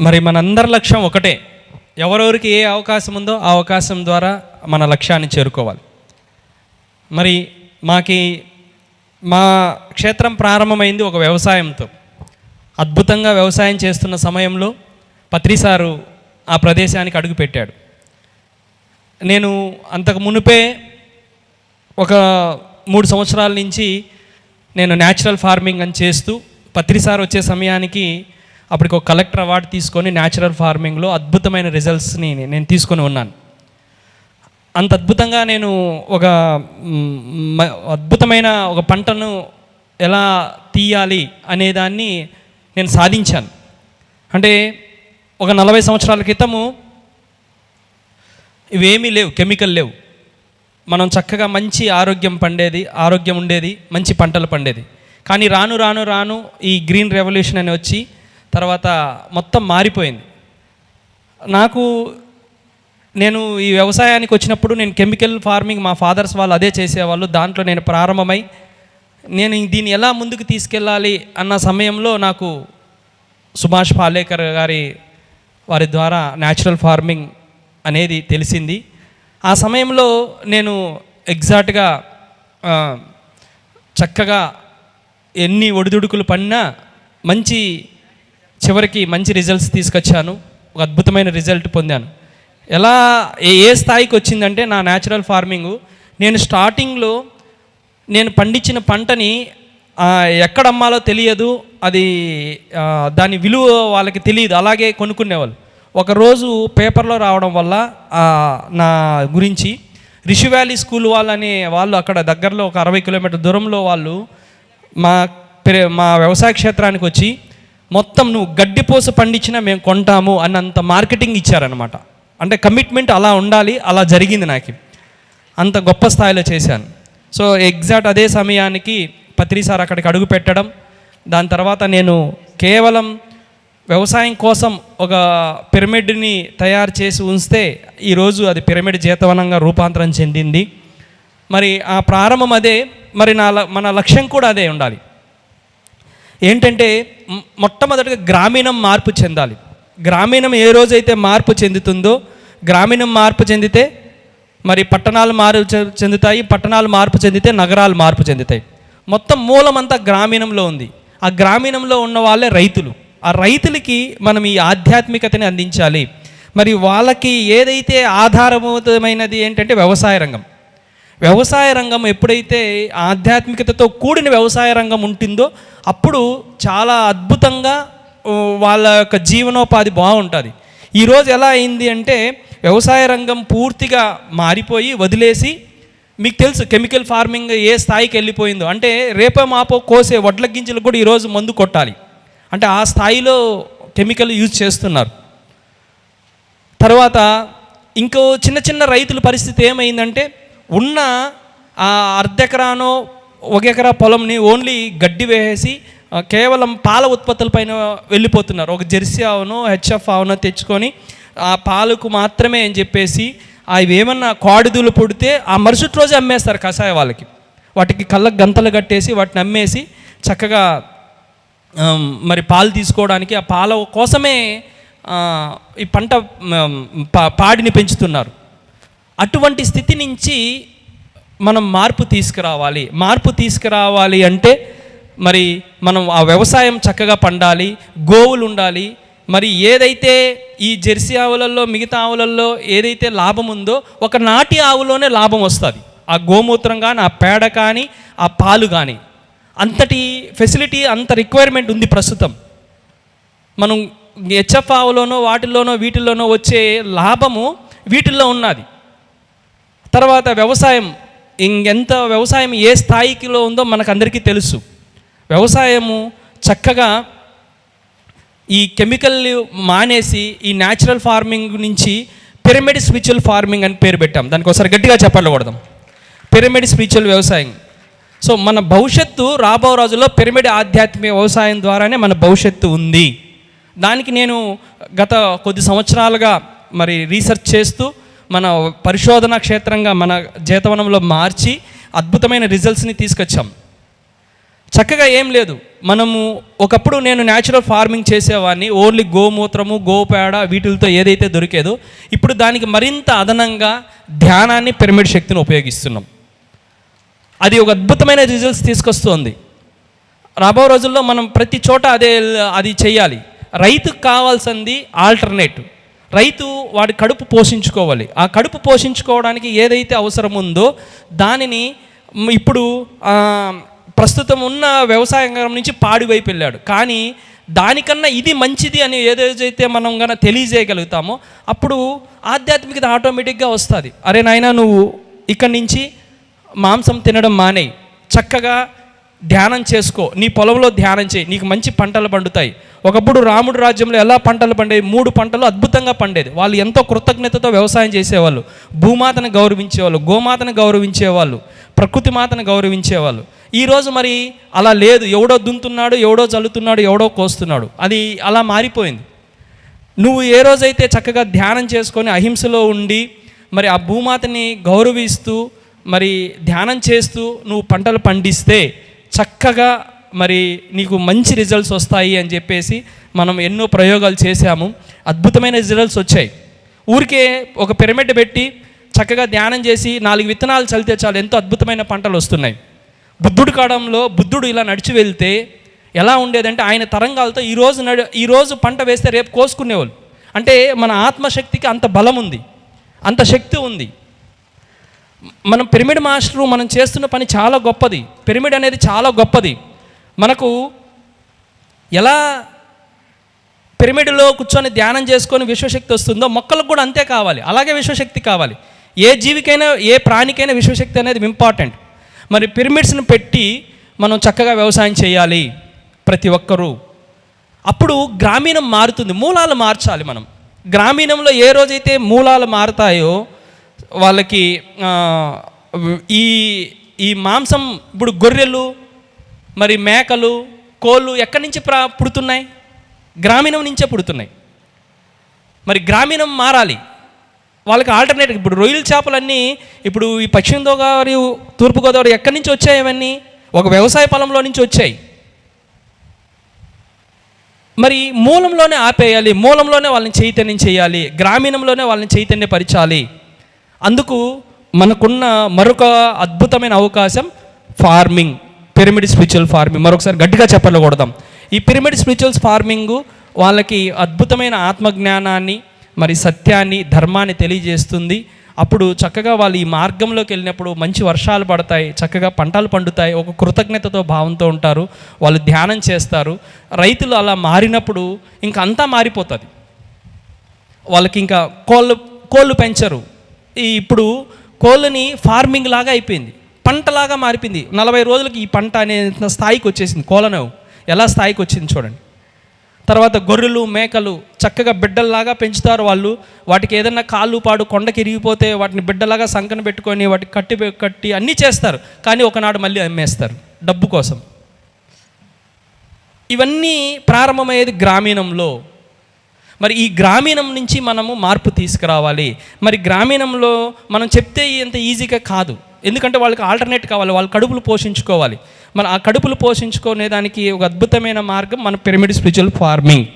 మరి మనందరి లక్ష్యం ఒకటే. ఎవరెవరికి ఏ అవకాశం ఉందో ఆ అవకాశం ద్వారా మన లక్ష్యాన్ని చేరుకోవాలి. మరి మాకి మా క్షేత్రం ప్రారంభమైంది ఒక వ్యవసాయంతో. అద్భుతంగా వ్యవసాయం చేస్తున్న సమయంలో పత్రిసారు ఆ ప్రదేశానికి అడుగుపెట్టాడు నేను అంతకు మునుపే ఒక మూడు సంవత్సరాల నుంచి నేను న్యాచురల్ ఫార్మింగ్ అని చేస్తూ పత్రిసారు వచ్చే సమయానికి అప్పటికి ఒక కలెక్టర్ అవార్డు తీసుకొని న్యాచురల్ ఫార్మింగ్లో అద్భుతమైన రిజల్ట్స్ని నేను తీసుకొని ఉన్నాను. అంత అద్భుతంగా నేను ఒక మ- అద్భుతమైన ఒక పంటను ఎలా తీయాలి అనేదాన్ని నేను సాధించాను. అంటే ఒక నలభై సంవత్సరాల క్రితము ఇవేమీ లేవు కెమికల్ లేవు. మనం చక్కగా మంచి ఆరోగ్యం పండేది ఆరోగ్యం ఉండేది మంచి పంటలు పండేది. కానీ రాను రాను రాను ఈ గ్రీన్ రెవల్యూషన్ అని వచ్చి తర్వాత మొత్తం మారిపోయింది. నాకు నేను ఈ వ్యవసాయానికి వచ్చినప్పుడు నేను కెమికల్ ఫార్మింగ్ మా ఫాదర్స్ వాళ్ళు అదే చేసేవాళ్ళు. దాంట్లో నేను ప్రారంభమై నేను దీన్ని ఎలా ముందుకు తీసుకెళ్ళాలి అన్న సమయంలో నాకు సుభాష్ పాలేకర్ గారి వారి ద్వారా న్యాచురల్ ఫార్మింగ్ అనేది తెలిసింది. ఆ సమయంలో నేను ఎగ్జాక్ట్గా చక్కగా ఎన్ని ఒడిదుడుకులు పడినా మంచి చివరికి మంచి రిజల్ట్స్ తీసుకొచ్చాను. ఒక అద్భుతమైన రిజల్ట్ పొందాను. ఎలా ఏ స్థాయికి వచ్చిందంటే నా న్యాచురల్ ఫార్మింగ్ నేను స్టార్టింగ్లో నేను పండించిన పంటని ఎక్కడ అమ్మాలో తెలియదు. అది దాని విలువ వాళ్ళకి తెలియదు. అలాగే కొనుక్కునేవాళ్ళు. ఒకరోజు పేపర్లో రావడం వల్ల నా గురించి రిషి వ్యాలీ స్కూల్ వాళ్ళని వాళ్ళు అక్కడ దగ్గరలో ఒక అరవై కిలోమీటర్ దూరంలో వాళ్ళు మా మా వ్యవసాయ క్షేత్రానికి వచ్చి మొత్తం నువ్వు గడ్డిపోస పండించినా మేము కొంటాము అన్నంత మార్కెటింగ్ ఇచ్చారనమాట అంటే కమిట్మెంట్ అలా ఉండాలి అలా జరిగింది నాకు. అంత గొప్ప స్థాయిలో చేశాను. సో ఎగ్జాక్ట్ అదే సమయానికి పత్రి సార్ అక్కడికి అడుగు పెట్టడం దాని తర్వాత నేను కేవలం వ్యవసాయం కోసం ఒక పిరమిడ్ని తయారు చేసి ఉంచితే ఈరోజు అది పిరమిడ్ జీతవనంగా రూపాంతరం చెందింది. మరి ఆ ప్రారంభం అదే మరి నా ల- మన లక్ష్యం కూడా అదే ఉండాలి. ఏంటంటే మొట్టమొదటిగా గ్రామీణం మార్పు చెందాలి. గ్రామీణం ఏ రోజైతే మార్పు చెందుతుందో గ్రామీణం మార్పు చెందితే మరి పట్టణాలు మార్పు చె- చెందుతాయి పట్టణాలు మార్పు చెందితే నగరాలు మార్పు చెందుతాయి. మొత్తం మూలమంతా గ్రామీణంలో ఉంది. ఆ గ్రామీణంలో ఉన్న వాళ్ళే రైతులు. ఆ రైతులకి మనం ఈ ఆధ్యాత్మికతని అందించాలి. మరి వాళ్ళకి ఏదైతే ఆధారభూతమైనది ఏంటంటే వ్యవసాయ రంగం. వ్యవసాయ రంగం ఎప్పుడైతే ఆధ్యాత్మికతతో కూడిన వ్యవసాయ రంగం ఉంటుందో అప్పుడు చాలా అద్భుతంగా వాళ్ళ యొక్క జీవనోపాధి బాగుంటుంది. ఈరోజు ఎలా అయింది అంటే వ్యవసాయ రంగం పూర్తిగా మారిపోయి వదిలేసి మీకు తెలుసు కెమికల్ ఫార్మింగ్ ఏ స్థాయికి వెళ్ళిపోయిందో. అంటే రేపో మాపో కోసే వడ్ల గింజలు కూడా ఈరోజు మందు కొట్టాలి. అంటే ఆ స్థాయిలో కెమికల్ యూజ్ చేస్తున్నారు. తర్వాత ఇంకో చిన్న చిన్న రైతుల పరిస్థితి ఏమైందంటే ఉన్న ఆ అర్ధెకరానో ఒక ఎకరా పొలంని ఓన్లీ గడ్డి వేసేసి కేవలం పాల ఉత్పత్తులపైన వెళ్ళిపోతున్నారు. ఒక జెర్సీ ఆవునో హెచ్ఎఫ్ ఆవునో తెచ్చుకొని ఆ పాలకు మాత్రమే అని చెప్పేసి అవి ఏమన్నా కాడుదులు పుడితే ఆ మరుసటి రోజే అమ్మేస్తారు కషాయ వాళ్ళకి. వాటికి కళ్ళకు గంతలు కట్టేసి వాటిని అమ్మేసి చక్కగా మరి పాలు తీసుకోవడానికి ఆ పాల కోసమే ఈ పంట పా- పాడిని పెంచుతున్నారు. అటువంటి స్థితి నుంచి మనం మార్పు తీసుకురావాలి. మార్పు తీసుకురావాలి అంటే మరి మనం ఆ వ్యవసాయం చక్కగా పండాలి గోవులు ఉండాలి. మరి ఏదైతే ఈ జెర్సీ ఆవులలో మిగతా ఆవులలో ఏదైతే లాభం ఉందో ఒక నాటి ఆవులోనే లాభం వస్తుంది. ఆ గోమూత్రం కానీ ఆ పేడ కానీ ఆ పాలు కానీ అంతటి ఫెసిలిటీ అంత రిక్వైర్మెంట్ ఉంది ప్రస్తుతం. మనం హెచ్ఎఫ్ ఆవులోనో వాటిల్లోనో వీటిల్లోనో వచ్చే లాభము వీటిల్లో ఉన్నది. తర్వాత వ్యవసాయం ఇంకెంత వ్యవసాయం ఏ స్థాయికిలో ఉందో మనకు అందరికీ తెలుసు. వ్యవసాయము చక్కగా ఈ కెమికల్ మానేసి ఈ న్యాచురల్ ఫార్మింగ్ నుంచి పిరమిడ్ స్పిరిచువల్ ఫార్మింగ్ అని పేరు పెట్టాం. దానికి ఒకసారి గట్టిగా చెప్పాలి కొడదాం. పిరమిడ్ స్పిరిచువల్ వ్యవసాయం. సో మన భవిష్యత్తు రాబో రోజుల్లో పిరమిడ్ ఆధ్యాత్మిక వ్యవసాయం ద్వారానే మన భవిష్యత్తు ఉంది. దానికి నేను గత కొద్ది సంవత్సరాలుగా మరి రీసెర్చ్ చేస్తూ మన పరిశోధన క్షేత్రంగా మన జీతవనంలో మార్చి అద్భుతమైన రిజల్ట్స్ని తీసుకొచ్చాం. చక్కగా ఏం లేదు. మనము ఒకప్పుడు నేను న్యాచురల్ ఫార్మింగ్ చేసేవాడిని. ఓన్లీ గోమూత్రము గోపేడ వీటితో ఏదైతే దొరికేదో ఇప్పుడు దానికి మరింత అదనంగా ధ్యానాన్ని పిరమిడ్ శక్తిని ఉపయోగిస్తున్నాం. అది ఒక అద్భుతమైన రిజల్ట్స్ తీసుకొస్తుంది. రాబో రోజుల్లో మనం ప్రతి చోట అదే అది చేయాలి. రైతుకు కావాల్సింది ఆల్టర్నేట్ రైతు వాడి కడుపు పోషించుకోవాలి. ఆ కడుపు పోషించుకోవడానికి ఏదైతే అవసరం ఉందో దానిని ఇప్పుడు ప్రస్తుతం ఉన్న వ్యవసాయ రంగం నుంచి పాడి వైపు వెళ్ళాడు. కానీ దానికన్నా ఇది మంచిది అని ఏదైతే మనం కన్నా తెలియజేయగలుగుతామో అప్పుడు ఆధ్యాత్మికత ఆటోమేటిక్గా వస్తుంది. అరే నాయనా నువ్వు ఇక్కడి నుంచి మాంసం తినడం మానేయి. చక్కగా ధ్యానం చేసుకో. నీ పొలంలో ధ్యానం చేయి. నీకు మంచి పంటలు పండుతాయి. ఒకప్పుడు రాముడు రాజ్యంలో ఎలా పంటలు పండేవి? మూడు పంటలు అద్భుతంగా పండేది. వాళ్ళు ఎంతో కృతజ్ఞతతో వ్యవసాయం చేసేవాళ్ళు. భూమాతను గౌరవించేవాళ్ళు గోమాతను గౌరవించేవాళ్ళు ప్రకృతి మాతను గౌరవించేవాళ్ళు. ఈరోజు మరి అలా లేదు. ఎవడో దున్తున్నాడు ఎవడో చల్లుతున్నాడు ఎవడో కోస్తున్నాడు. అది అలా మారిపోయింది. నువ్వు ఏ రోజైతే చక్కగా ధ్యానం చేసుకొని అహింసలో ఉండి మరి ఆ భూమాతని గౌరవిస్తూ మరి ధ్యానం చేస్తూ నువ్వు పంటలు పండిస్తే చక్కగా మరి నీకు మంచి రిజల్ట్స్ వస్తాయి అని చెప్పేసి మనం ఎన్నో ప్రయోగాలు చేశాము. అద్భుతమైన రిజల్ట్స్ వచ్చాయి. ఊరికే ఒక పిరమిడ్ పెట్టి చక్కగా ధ్యానం చేసి నాలుగు విత్తనాలు చల్లితే చాలు ఎంతో అద్భుతమైన పంటలు వస్తున్నాయి. బుద్ధుడు కాలంలో బుద్ధుడు ఇలా నడిచి వెళ్తే ఎలా ఉండేదంటే ఆయన తరంగాలతో ఈరోజు నడు ఈరోజు పంట వేస్తే రేపు కోసుకునేవాళ్ళు. అంటే మన ఆత్మశక్తికి అంత బలం ఉంది. అంత శక్తి ఉంది. మనం పిరమిడ్ మాస్టరు మనం చేస్తున్న పని చాలా గొప్పది. పిరమిడ్ అనేది చాలా గొప్పది. మనకు ఎలా పిరమిడ్లో కూర్చొని ధ్యానం చేసుకొని విశ్వశక్తి వస్తుందో మొక్కలకు కూడా అంతే కావాలి. అలాగే విశ్వశక్తి కావాలి. ఏ జీవికైనా ఏ ప్రాణికైనా విశ్వశక్తి అనేది ఇంపార్టెంట్. మరి పిరమిడ్స్ని పెట్టి మనం చక్కగా వ్యవసాయం చేయాలి ప్రతి ఒక్కరూ. అప్పుడు గ్రామీణం మారుతుంది. మూలాలు మార్చాలి మనం. గ్రామీణంలో ఏ రోజైతే మూలాలు మారుతాయో వాళ్ళకి ఈ ఈ మాంసం ఇప్పుడు గొర్రెలు మరి మేకలు కోళ్ళు ఎక్కడి నుంచి ప్రా పుడుతున్నాయి? గ్రామీణం నుంచే పుడుతున్నాయి. మరి గ్రామీణం మారాలి. వాళ్ళకి ఆల్టర్నేటివ్ ఇప్పుడు రొయ్యల చేపలన్నీ ఇప్పుడు ఈ పశ్చిమ గోదావరి తూర్పుగోదావరి ఎక్కడి నుంచి వచ్చాయి అవన్నీ? ఒక వ్యవసాయ పొలంలో నుంచి వచ్చాయి. మరి మూలంలోనే ఆపేయాలి. మూలంలోనే వాళ్ళని చైతన్యం చేయాలి. గ్రామీణంలోనే వాళ్ళని చైతన్యపరచాలి. అందుకు మనకున్న మరొక అద్భుతమైన అవకాశం ఫార్మింగ్ పిరమిడ్ స్పిరిచువల్ ఫార్మింగ్. మరొకసారి గట్టిగా చెప్పలు కొడదాం. ఈ పిరమిడ్ స్పిరిచువల్స్ ఫార్మింగ్ వాళ్ళకి అద్భుతమైన ఆత్మజ్ఞానాన్ని మరి సత్యాన్ని ధర్మాన్ని తెలియజేస్తుంది. అప్పుడు చక్కగా వాళ్ళు ఈ మార్గంలోకి వెళ్ళినప్పుడు మంచి వర్షాలు పడతాయి చక్కగా పంటలు పండుతాయి ఒక కృతజ్ఞతతో భావంతో ఉంటారు వాళ్ళు ధ్యానం చేస్తారు. రైతులు అలా మారినప్పుడు ఇంకా అంతా మారిపోతుంది. వాళ్ళకి ఇంకా కోళ్ళు కోళ్ళు పెంచరు. ఇప్పుడు కోళ్ళని ఫార్మింగ్ లాగా అయిపోయింది. పంటలాగా మారిపోయింది. నలభై రోజులకి ఈ పంట అనే స్థాయికి వచ్చేసింది కోళ్ళను. ఎలా స్థాయికి వచ్చింది చూడండి. తర్వాత గొర్రెలు మేకలు చక్కగా బిడ్డల్లాగా పెంచుతారు వాళ్ళు. వాటికి ఏదైనా కాళ్ళు పాడు కొండకి ఇరిగిపోతే వాటిని బిడ్డలాగా సంకన పెట్టుకొని వాటికి కట్టి కట్టి అన్నీ చేస్తారు. కానీ ఒకనాడు మళ్ళీ అమ్మేస్తారు డబ్బు కోసం. ఇవన్నీ ప్రారంభమయ్యేది గ్రామీణంలో. మరి ఈ గ్రామీణం నుంచి మనము మార్పు తీసుకురావాలి. మరి గ్రామీణంలో మనం చెప్తే ఇంత ఈజీగా కాదు. ఎందుకంటే వాళ్ళకి ఆల్టర్నేట్ కావాలి వాళ్ళ కడుపులు పోషించుకోవాలి. మన ఆ కడుపులు పోషించుకునే దానికి ఒక అద్భుతమైన మార్గం మన పిరమిడ్ స్పిరిచువల్ ఫార్మింగ్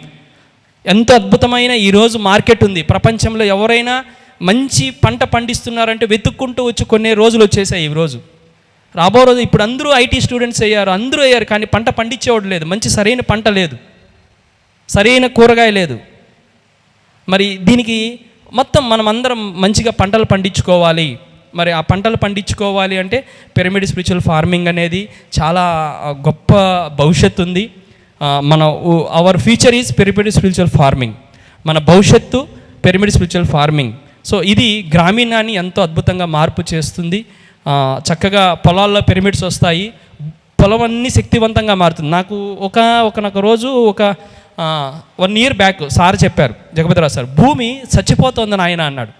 ఎంతో అద్భుతమైన ఈరోజు మార్కెట్ ఉంది. ప్రపంచంలో ఎవరైనా మంచి పంట పండిస్తున్నారంటే వెతుక్కుంటూ వచ్చి కొన్ని రోజులు వచ్చేసాయి ఈ రోజు. రాబో రోజు ఇప్పుడు అందరూ ఐటీ స్టూడెంట్స్ అయ్యారు అందరూ అయ్యారు కానీ పంట పండించేవాడు లేదు. మంచి సరైన పంట లేదు. సరైన కూరగాయ లేదు. మరి దీనికి మొత్తం మనం అందరం మంచిగా పంటలు పండించుకోవాలి. మరి ఆ పంటలు పండించుకోవాలి అంటే పిరమిడ్ స్పిరిచువల్ ఫార్మింగ్ అనేది చాలా గొప్ప భవిష్యత్తు ఉంది. మన our future is pyramid spiritual farming. మన భవిష్యత్తు పిరమిడ్ స్పిరిచువల్ ఫార్మింగ్. సో ఇది గ్రామీణాన్ని ఎంతో అద్భుతంగా మార్పు చేస్తుంది. చక్కగా పొలాల్లో పిరమిడ్స్ వస్తాయి. పొలం అన్నీ శక్తివంతంగా మారుతుంది. నాకు ఒక ఒకనొక రోజు ఒక వన్ ఇయర్ బ్యాక్ సార్ చెప్పారు జగపతిరావు సార్ భూమి చచ్చిపోతుందని ఆయన అన్నాడు.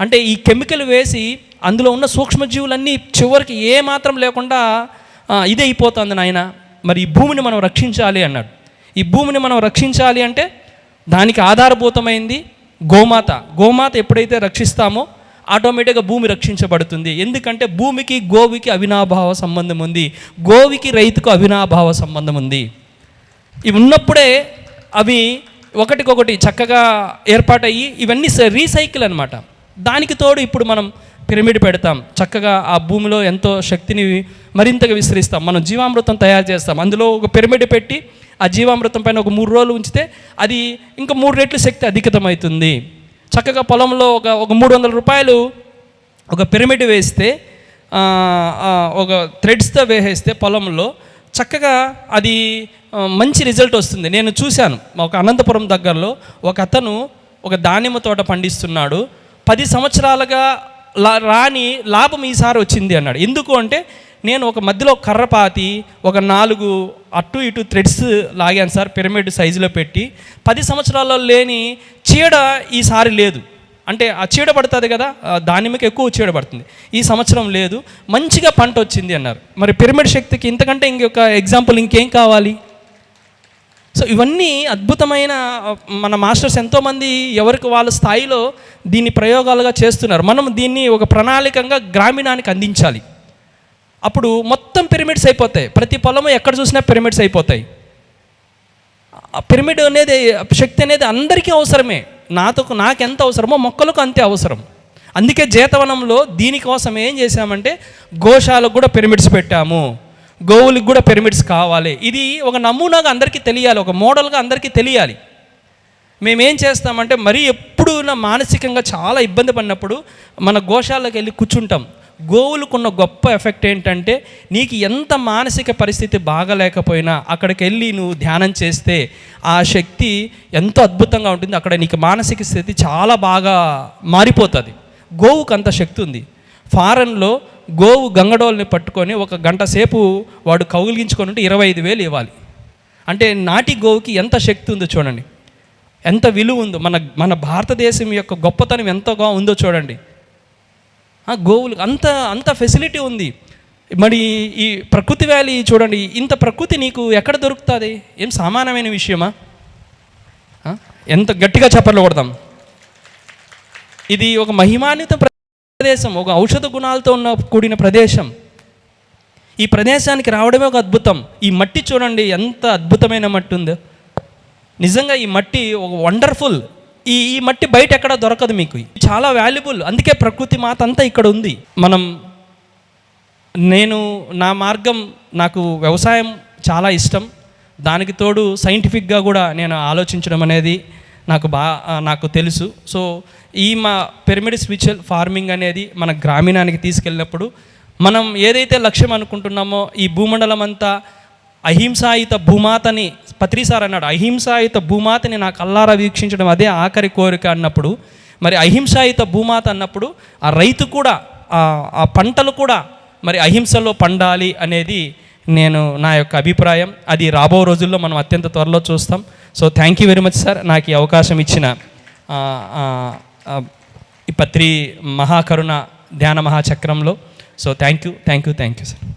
అంటే ఈ కెమికల్ వేసి అందులో ఉన్న సూక్ష్మజీవులన్నీ చివరికి ఏ మాత్రం లేకుండా ఇదే అయిపోతుంది నాయన మరి ఈ భూమిని మనం రక్షించాలి అన్నాడు. ఈ భూమిని మనం రక్షించాలి అంటే దానికి ఆధారభూతమైంది గోమాత. గోమాత ఎప్పుడైతే రక్షిస్తామో ఆటోమేటిక్గా భూమి రక్షించబడుతుంది. ఎందుకంటే భూమికి గోవికి అవినాభావ సంబంధం ఉంది. గోవికి రైతుకు అవినాభావ సంబంధం ఉంది. ఇవి ఉన్నప్పుడే అవి ఒకటికొకటి చక్కగా ఏర్పాటయ్యి ఇవన్నీ స- రీసైకిల్ అనమాట దానికి తోడు ఇప్పుడు మనం పిరమిడ్ పెడతాం. చక్కగా ఆ భూమిలో ఎంతో శక్తిని మరింతగా విస్తరిస్తాం. మనం జీవామృతం తయారు చేస్తాం. అందులో ఒక పిరమిడ్ పెట్టి ఆ జీవామృతం పైన ఒక మూడు రోజులు ఉంచితే అది ఇంకా మూడు రెట్లు శక్తి అధికతమవుతుంది. చక్కగా పొలంలో ఒక ఒక మూడు వందల రూపాయలు ఒక పిరమిడ్ వేస్తే ఒక థ్రెడ్స్తో వేసేస్తే పొలంలో చక్కగా అది మంచి రిజల్ట్ వస్తుంది. నేను చూశాను. ఒక అనంతపురం దగ్గరలో ఒక అతను ఒక దానిమ్మ తోట పండిస్తున్నాడు. పది సంవత్సరాలుగా లా రాని లాభం ఈసారి వచ్చింది అన్నాడు. ఎందుకు అంటే నేను ఒక మధ్యలో కర్రపాతి ఒక నాలుగు అటు ఇటు థ్రెడ్స్ లాగాను సార్ పిరమిడ్ సైజులో పెట్టి పది సంవత్సరాల్లో లేని చీడ ఈసారి లేదు. అంటే ఆ చీడ పడుతుంది కదా ఆ దానిమ్మకి ఎక్కువ చీడ పడుతుంది. ఈ సంవత్సరం లేదు. మంచిగా పంట వచ్చింది అన్నారు. మరి పిరమిడ్ శక్తికి ఇంతకంటే ఇంకొక ఎగ్జాంపుల్ ఇంకేం కావాలి? సో ఇవన్నీ అద్భుతమైన మన మాస్టర్స్ ఎంతోమంది ఎవరికి వాళ్ళ స్థాయిలో దీన్ని ప్రయోగాలుగా చేస్తున్నారు. మనం దీన్ని ఒక ప్రణాళికంగా గ్రామీణానికి అందించాలి. అప్పుడు మొత్తం పిరమిడ్స్ అయిపోతాయి. ప్రతి పొలము ఎక్కడ చూసినా పిరమిడ్స్ అయిపోతాయి. పిరమిడ్ అనేది శక్తి అనేది అందరికీ అవసరమే. నాతో నాకు ఎంత అవసరమో మొక్కలకు అంతే అవసరం. అందుకే జీతవనంలో దీనికోసం ఏం చేశామంటే గోశాలకు కూడా పిరమిడ్స్ పెట్టాము. గోవులకు కూడా పిరమిడ్స్ కావాలి. ఇది ఒక నమూనాగా అందరికీ తెలియాలి ఒక మోడల్గా అందరికీ తెలియాలి. మేమేం చేస్తామంటే మరీ ఎప్పుడు నా మానసికంగా చాలా ఇబ్బంది పడినప్పుడు మన గోశాలకు వెళ్ళి కూర్చుంటాం. గోవులకున్న గొప్ప ఎఫెక్ట్ ఏంటంటే నీకు ఎంత మానసిక పరిస్థితి బాగలేకపోయినా అక్కడికి వెళ్ళి నువ్వు ధ్యానం చేస్తే ఆ శక్తి ఎంతో అద్భుతంగా ఉంటుంది. అక్కడ నీకు మానసిక స్థితి చాలా బాగా మారిపోతుంది. గోవుకు అంత శక్తి ఉంది. ఫారెన్లో గోవు గంగడోల్ని పట్టుకొని ఒక గంట సేపు వాడు కౌగిలించుకొని ఉంటే ఇరవై ఐదు వేలు ఇవ్వాలి. అంటే నాటి గోవుకి ఎంత శక్తి ఉందో చూడండి. ఎంత విలువ ఉందో మన మన భారతదేశం యొక్క గొప్పతనం ఎంతగా ఉందో చూడండి. గోవులు అంత అంత ఫెసిలిటీ ఉంది. మరి ఈ ప్రకృతి వ్యాలీ చూడండి ఇంత ప్రకృతి నీకు ఎక్కడ దొరుకుతుంది? ఏం సమానమైన విషయమా? ఎంత గట్టిగా చెప్పలేకూడదాం ఇది ఒక మహిమాన్విత ప్రదేశం ఒక ఔషధ గుణాలతో ఉన్న కూడిన ప్రదేశం. ఈ ప్రదేశానికి రావడమే ఒక అద్భుతం. ఈ మట్టి చూడండి ఎంత అద్భుతమైన మట్టి ఉందో నిజంగా ఈ మట్టి ఒక వండర్ఫుల్. ఈ ఈ మట్టి బయట ఎక్కడ దొరకదు మీకు. చాలా వాల్యుబుల్. అందుకే ప్రకృతి మాత అంతా ఇక్కడ ఉంది. మనం నేను నా మార్గం నాకు వ్యవసాయం చాలా ఇష్టం. దానికి తోడు సైంటిఫిక్గా కూడా నేను ఆలోచించడం అనేది నాకు బా నాకు తెలుసు. సో ఈ మా పిరమిడ్ స్పిరిచువల్ ఫార్మింగ్ అనేది మన గ్రామీణానికి తీసుకెళ్ళినప్పుడు మనం ఏదైతే లక్ష్యం అనుకుంటున్నామో ఈ భూమండలం అంతా అహింసాయుత భూమాతని పత్రిసార్ అన్నాడు అహింసాయుత భూమాతని నా కల్లారా వీక్షించడం అదే ఆఖరి కోరిక అన్నప్పుడు మరి అహింసాయుత భూమాత అన్నప్పుడు ఆ రైతు కూడా ఆ- పంటలు కూడా మరి అహింసలో పండాలి అనేది నేను నా యొక్క అభిప్రాయం. అది రాబో రోజుల్లో మనం అత్యంత త్వరలో చూస్తాం. So thank you very much sir నాకు ఈ అవకాశం ఇచ్చిన ఈ Patri Mahakaruna Dhyana మహాచక్రంలో. So thank you thank you thank you sir.